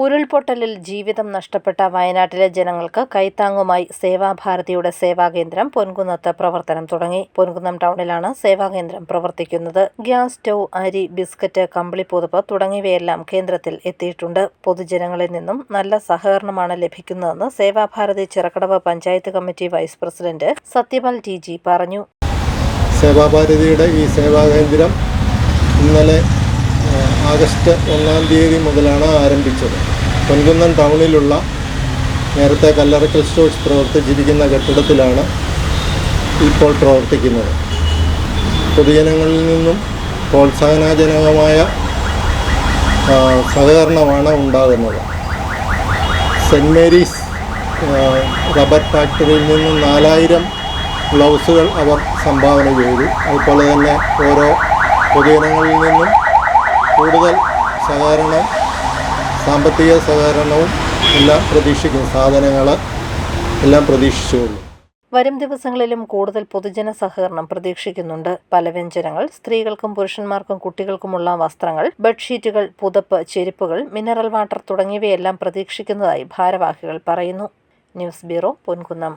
ഉരുൾപൊട്ടലിൽ ജീവിതം നഷ്ടപ്പെട്ട വയനാട്ടിലെ ജനങ്ങൾക്ക് കൈത്താങ്ങുമായി സേവാഭാരതിയുടെ സേവാകേന്ദ്രം പൊൻകുന്നത്ത് പ്രവർത്തനം തുടങ്ങി. പൊൻകുന്നം ടൗണിലാണ് സേവാകേന്ദ്രം പ്രവർത്തിക്കുന്നത്. ഗ്യാസ് സ്റ്റൗ അരി ബിസ്ക്കറ്റ് കമ്പിളിപ്പുതപ്പ് തുടങ്ങിയവയെല്ലാം കേന്ദ്രത്തിൽ എത്തിയിട്ടുണ്ട്. പൊതുജനങ്ങളിൽ നിന്നും നല്ല സഹകരണമാണ് ലഭിക്കുന്നതെന്ന് Sevabharathi Chirakkadavu panchayat committee vice president Sathyapal T G പറഞ്ഞു. സേവാഭാരതിയുടെ ഈ സേവാകേന്ദ്രം ഇന്നലെ ആഗസ്റ്റ് ഒന്നാം തീയതി മുതലാണ് ആരംഭിച്ചത്. പൊൻകുന്നം ടൗണിലുള്ള നേരത്തെ കല്ലറക്കൽ സ്റ്റോഴ്സ് പ്രവർത്തിച്ചിരിക്കുന്ന കെട്ടിടത്തിലാണ് ഇപ്പോൾ പ്രവർത്തിക്കുന്നത്. പൊതുജനങ്ങളിൽ നിന്നും പ്രോത്സാഹനജനകമായ സഹകരണമാണ് ഉണ്ടാകുന്നത്. സെന്റ് മേരീസ് റബ്ബർ ഫാക്ടറിയിൽ നിന്നും നാലായിരം ഗ്ലൗസുകൾ അവർ സംഭാവന ചെയ്തു. അതുപോലെ തന്നെ ഓരോ പൊതുജനങ്ങളിൽ നിന്നും കൂടുതൽ സഹകരണം സാമ്പത്തിക സഹകരണവും എല്ലാം പ്രതീക്ഷിക്കും സാധനങ്ങൾ എല്ലാം പ്രതീക്ഷിച്ചുകൊള്ളു വരും ദിവസങ്ങളിലും കൂടുതൽ പൊതുജന സഹകരണം പ്രതീക്ഷിക്കുന്നുണ്ട്. പല വ്യഞ്ജനങ്ങൾ സ്ത്രീകൾക്കും പുരുഷന്മാർക്കും കുട്ടികൾക്കുമുള്ള വസ്ത്രങ്ങൾ ബെഡ്ഷീറ്റുകൾ പുതപ്പ് ചെരുപ്പുകൾ മിനറൽ വാട്ടർ തുടങ്ങിയവയെല്ലാം പ്രതീക്ഷിക്കുന്നതായി ഭാരവാഹികൾ പറയുന്നു. News bureau Ponkunnam.